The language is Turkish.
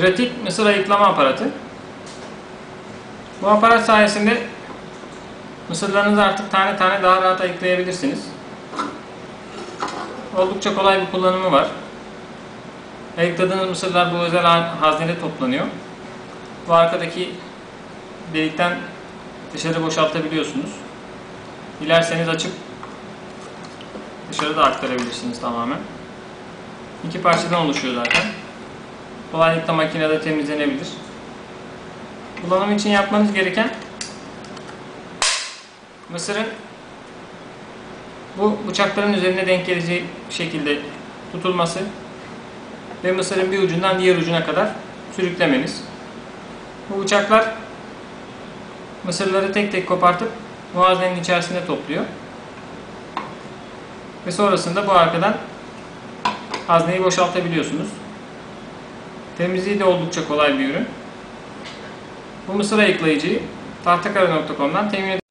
Pratik mısır ayıklama aparatı. Bu aparat sayesinde mısırlarınızı artık tane tane daha rahat ayıklayabilirsiniz. Oldukça kolay bir kullanımı var. Ayıkladığınız mısırlar bu özel ha- haznede toplanıyor. Bu arkadaki delikten dışarı boşaltabiliyorsunuz. Dilerseniz açıp dışarı da aktarabilirsiniz tamamen. İki parçadan oluşuyor zaten. Kolaylıkla makinede temizlenebilir. Kullanım için yapmanız gereken mısırın bu bıçakların üzerine denk geleceği şekilde tutulması ve mısırın bir ucundan diğer ucuna kadar sürüklemeniz. Bu bıçaklar mısırları tek tek kopartıp muhazenenin içerisine topluyor. Ve sonrasında bu arkadan hazneyi boşaltabiliyorsunuz. Temizliği de oldukça kolay bir ürün. Bu mısır ayıklayıcıyı tahtakara.com'dan temin